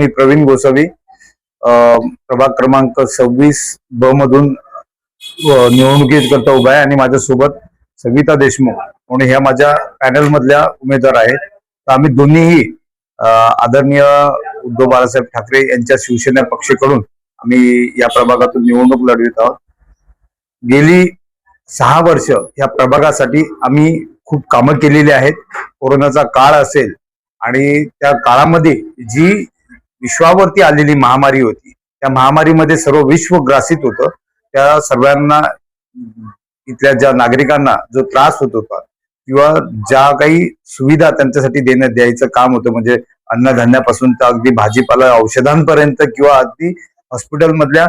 मी प्रवीण गोसावी प्रभाग क्रमांक सव्वीस ब मधून निवडणुकीत करता उभा आहे आणि माझ्यासोबत सविता देशमुख म्हणून ह्या माझ्या पॅनल मधल्या उमेदवार आहेत. तर आम्ही दोन्हीही आदरणीय उद्धव बाळासाहेब ठाकरे यांच्या शिवसेना पक्षाकडून आम्ही या प्रभागातून निवडणूक लढवित आहोत. गेली सहा वर्ष या प्रभागासाठी आम्ही खूप कामं केलेली आहेत. कोरोनाचा काळ असेल आणि त्या काळामध्ये जी विश्वावरती आलेली महामारी होती. त्या महामारीमध्ये सर्व विश्व ग्रासित होतं. त्या सर्वांना इथल्या ज्या नागरिकांना जो त्रास होत होता किंवा ज्या काही सुविधा त्यांच्यासाठी देण्यात द्यायचं काम होतं म्हणजे अन्नधान्यापासून तर अगदी भाजीपाला औषधांपर्यंत किंवा अगदी हॉस्पिटल मधल्या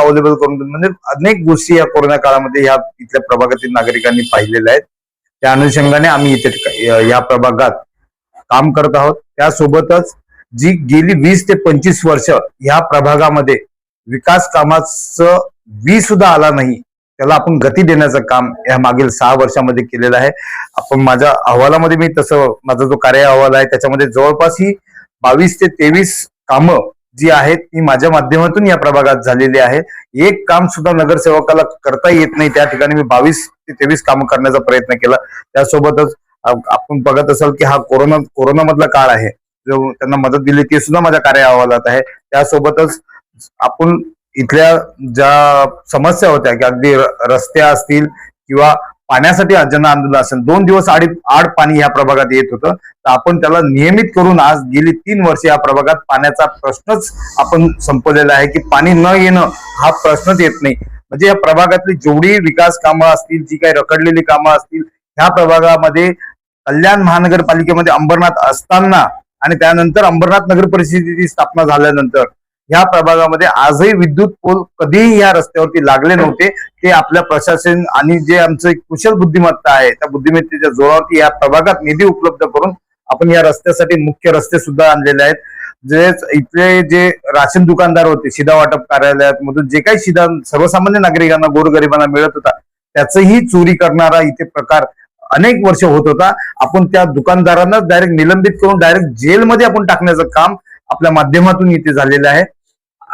अवेलेबल करून म्हणजे अनेक गोष्टी या कोरोना काळामध्ये या इथल्या प्रभागातील नागरिकांनी पाहिलेल्या आहेत. त्या अनुषंगाने आम्ही इथे या प्रभागात काम करत आहोत. त्यासोबतच जी गेली वीस ते पंचवीस वर्ष ह्या प्रभागामध्ये विकास कामाचं वी सुद्धा आला नाही त्याला आपण गती देण्याचं काम या मागील सहा वर्षामध्ये केलेलं आहे. आपण माझ्या अहवालामध्ये मी तसं माझा जो कार्य अहवाल आहे त्याच्यामध्ये जवळपास ही बावीस ते तेवीस कामं जी आहेत ती माझ्या माध्यमातून या प्रभागात झालेली आहे. एक काम सुद्धा नगरसेवकाला करता येत नाही त्या ठिकाणी मी बावीस ते तेवीस कामं करण्याचा प्रयत्न केला. त्यासोबतच आपण बघत असाल की हा कोरोना कोरोनामधला काळ आहे. जो त्यांना मदत दिली ती सुद्धा माझ्या कार्य अहवालात आहे. त्यासोबतच आपण इथल्या ज्या समस्या होत्या की अगदी रस्ते असतील किंवा पाण्यासाठी जन आंदोलन असेल दोन दिवस आडी आड पाणी या प्रभागात येत होतं तर आपण त्याला नियमित करून आज गेली तीन वर्ष या प्रभागात पाण्याचा प्रश्नच आपण संपवलेला आहे की पाणी न येणं हा प्रश्नच येत नाही. म्हणजे या प्रभागातली जेवढी विकास कामं असतील जी काही रखडलेली कामं असतील ह्या प्रभागामध्ये कल्याण महानगरपालिकेमध्ये अंबरनाथ असताना आणि त्यानंतर अंबरनाथ नगर परिषदेची स्थापना झाल्यानंतर ह्या प्रभागामध्ये आजही विद्युत पोल कधीही या रस्त्यावरती लागले नव्हते. ते आपल्या प्रशासन आणि जे आमचं एक कुशल बुद्धिमत्ता आहे त्या बुद्धिमत्तेच्या जोरावरती या प्रभागात निधी उपलब्ध करून आपण या रस्त्यासाठी मुख्य रस्ते सुद्धा आणलेले आहेत. जे इथले जे राशन दुकानदार होते शिधा वाटप कार्यालयात मधून जे काही शिधा सर्वसामान्य नागरिकांना गोरगरिबांना मिळत होता त्याचंही चोरी करणारा इथे प्रकार अनेक वर्ष होत होता. आपण त्या दुकानदारांना डायरेक्ट निलंबित करून डायरेक्ट जेलमध्ये आपण टाकण्याचं काम आपल्या माध्यमातून इथे झालेलं आहे.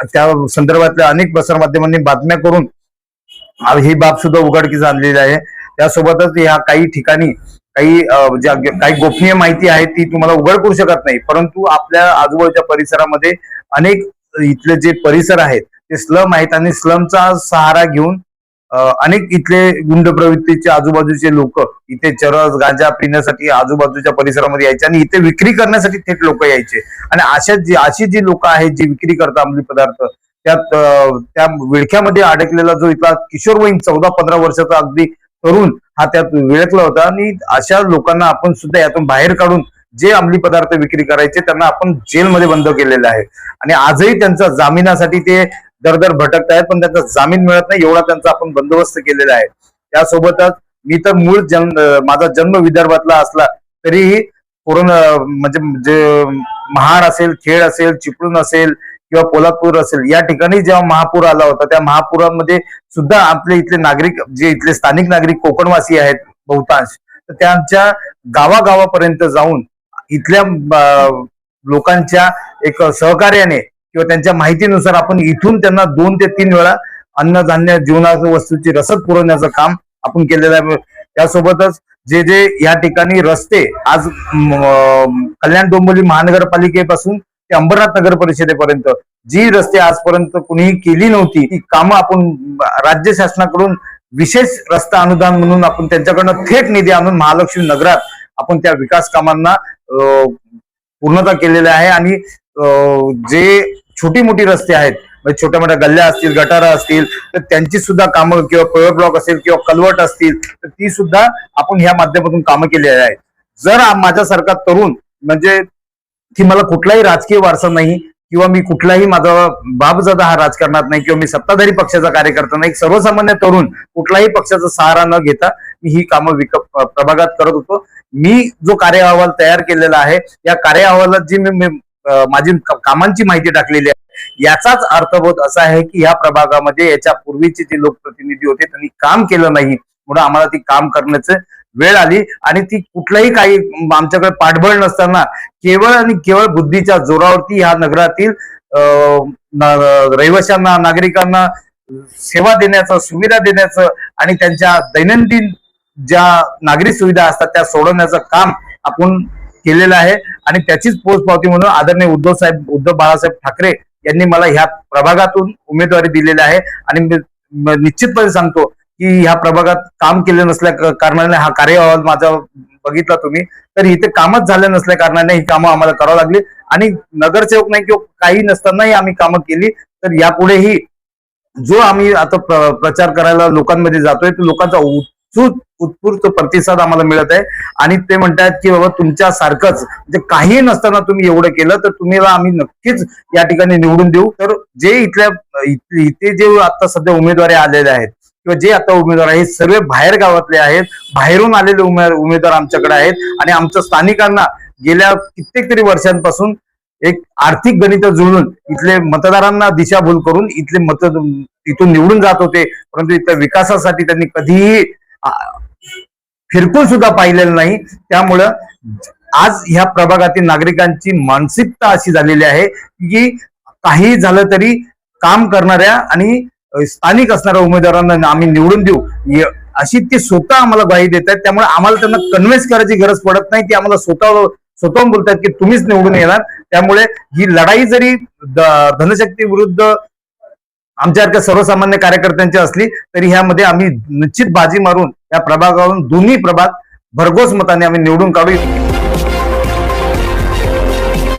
त्या संदर्भातल्या अनेक प्रसारमाध्यमांनी बातम्या करून ही बाब सुद्धा उघडकीस आणलेली आहे. त्यासोबतच ह्या काही ठिकाणी काही ज्या काही गोपनीय माहिती आहे ती तुम्हाला उघड करू शकत नाही. परंतु आपल्या आजूबाजूच्या परिसरामध्ये अनेक इथले जे परिसर आहेत ते स्लम आहेत आणि स्लमचा सहारा घेऊन अनेक इथले गुंड प्रवृत्तीचे आजूबाजूचे लोक इथे चरस गांजा पिण्यासाठी आजूबाजूच्या परिसरामध्ये यायचे आणि इथे विक्री करण्यासाठी थेट लोक यायचे. आणि अशा जी अशी जी लोक आहेत जी विक्री करतात अंमली पदार्थ त्यात त्या विळख्यामध्ये अडकलेला जो इथला किशोरवयीन चौदा पंधरा वर्षाचा अगदी तरुण हा त्यात विळखला होता. आणि अशा लोकांना आपण सुद्धा यातून बाहेर काढून जे अंमली पदार्थ विक्री करायचे त्यांना आपण जेलमध्ये बंद केलेलं आहे. आणि आजही त्यांचा जामिनासाठी ते दर दर भटकत आहेत पण त्यांचा जामीन मिळत नाही एवढा त्यांचा आपण बंदोबस्त केलेला आहे. त्यासोबतच मी तर मूळ जन्म माझा जन्म विदर्भातला असला तरीही कोरोना म्हणजे जे महाड असेल खेड असेल चिपळूण असेल किंवा पोलादपूर असेल या ठिकाणी जेव्हा महापूर आला होता त्या महापुरामध्ये सुद्धा आपले इथले नागरिक जे इथले स्थानिक नागरिक कोकणवासी आहेत बहुतांश तर त्यांच्या गावागावापर्यंत जाऊन इथल्या लोकांच्या एक सहकार्याने किंवा त्यांच्या माहितीनुसार आपण इथून त्यांना दोन ते तीन वेळा अन्नधान्य जीवनाच्या वस्तूची रसद पुरवण्याचं काम आपण केलेलं आहे. त्यासोबतच जे जे या ठिकाणी रस्ते आज कल्याण डोंबिवली महानगरपालिकेपासून ते अंबरनाथ नगर परिषदेपर्यंत जी रस्ते आजपर्यंत कुणीही केली नव्हती ती कामं आपण राज्य शासनाकडून विशेष रस्ता अनुदान म्हणून आपण त्यांच्याकडनं थेट निधी आणून महालक्ष्मी नगरात आपण त्या विकास कामांना पूर्णता केलेल्या आहे. आणि जे छोटी मोठी रस्ते आहेत म्हणजे छोट्या मोठ्या गल्ल्या असतील गटारा असतील तर त्यांची सुद्धा कामं किंवा पेवर ब्लॉक असेल किंवा कलवट असतील तर ती सुद्धा आपण ह्या माध्यमातून कामं केलेली आहेत. जर माझ्यासारखा तरुण म्हणजे की मला कुठलाही राजकीय वारसा नाही किंवा मी कुठलाही माझा बाबजादा हा राजकारणात नाही किंवा मी सत्ताधारी पक्षाचा कार्यकर्ता नाही सर्वसामान्य तरुण कुठलाही पक्षाचा सहारा न घेता मी ही कामं विक प्रभागात करत होतो. मी जो कार्य अहवाल तयार केलेला आहे या कार्य अहवालात जी मी माझी कामांची माहिती टाकलेली आहे. याचाच अर्थबोध असा आहे की या प्रभागामध्ये याच्या पूर्वीचे जे लोकप्रतिनिधी होते त्यांनी काम केलं नाही. म्हणून आम्हाला ती काम करण्याचं वेळ आली आणि ती कुठलंही काही आमच्याकडे पाठबळ नसताना केवळ आणि केवळ बुद्धीच्या जोरावरती ह्या नगरातील रहिवाशांना नागरिकांना सेवा देण्याचं सुविधा देण्याचं आणि त्यांच्या दैनंदिन ज्या नागरी सुविधा असतात त्या सोडवण्याचं काम आपण केलेलं आहे. आणि त्याचीच पोचपावती म्हणून आदरणीय उद्धव साहेब उद्धव बाळासाहेब ठाकरे यांनी मला ह्या प्रभागातून उमेदवारी दिलेली आहे. आणि मी निश्चितपणे सांगतो की ह्या प्रभागात काम केले नसल्या कारणाने हा कार्य अहवाल माझा बघितला तुम्ही. तर इथे कामच झाले नसल्या कारणाने ही कामं आम्हाला करावं लागली. आणि नगरसेवक नाही किंवा काही नसतानाही आम्ही कामं केली. तर यापुढेही जो आम्ही आता प्र- प्रचार करायला लोकांमध्ये जातोय तो लोकांचा उत्स्फूर्त प्रतिसाद आम्हाला मिळत आहे. आणि ते म्हणतात की बाबा तुमच्या सारखंच म्हणजे काही नसताना तुम्ही एवढं केलं तर तुम्हाला आम्ही नक्कीच या ठिकाणी निवडून देऊ. तर जे इथल्या इथे इथे जे आता सध्या उमेदवारी आलेले आहेत किंवा जे आता उमेदवार आहेत हे सर्व बाहेर गावातले आहेत बाहेरून आलेले उमेदवार उमेदवार आमच्याकडे आहेत. आणि आमच्या स्थानिकांना गेल्या कित्येक तरी वर्षांपासून एक आर्थिक गणित जुळून इथले मतदारांना दिशाभूल करून इथले मत इथून निवडून जात होते. परंतु इथल्या विकासासाठी त्यांनी कधीही फिरकून सुद्धा पाहिलेलं नाही. त्यामुळं आज ह्या प्रभागातील नागरिकांची मानसिकता अशी झालेली आहे की काही झालं तरी काम करणाऱ्या आणि स्थानिक असणाऱ्या उमेदवारांना आम्ही निवडून देऊ. य- अशी ती स्वतः आम्हाला ग्वाही देत आहेत त्यामुळे आम्हाला त्यांना कन्व्हिन्स करायची गरज पडत नाही. ती आम्हाला स्वतः स्वतःहून बोलतात की तुम्हीच निवडून येणार. त्यामुळे ही लढाई जरी द- धनशक्ती विरुद्ध आमच्यासारख्या सर्वसामान्य कार्यकर्त्यांची असली तरी ह्यामध्ये आम्ही निश्चित बाजी मारून या प्रभागावरून दोन्ही प्रभाग भरघोस मताने आम्ही निवडून काढू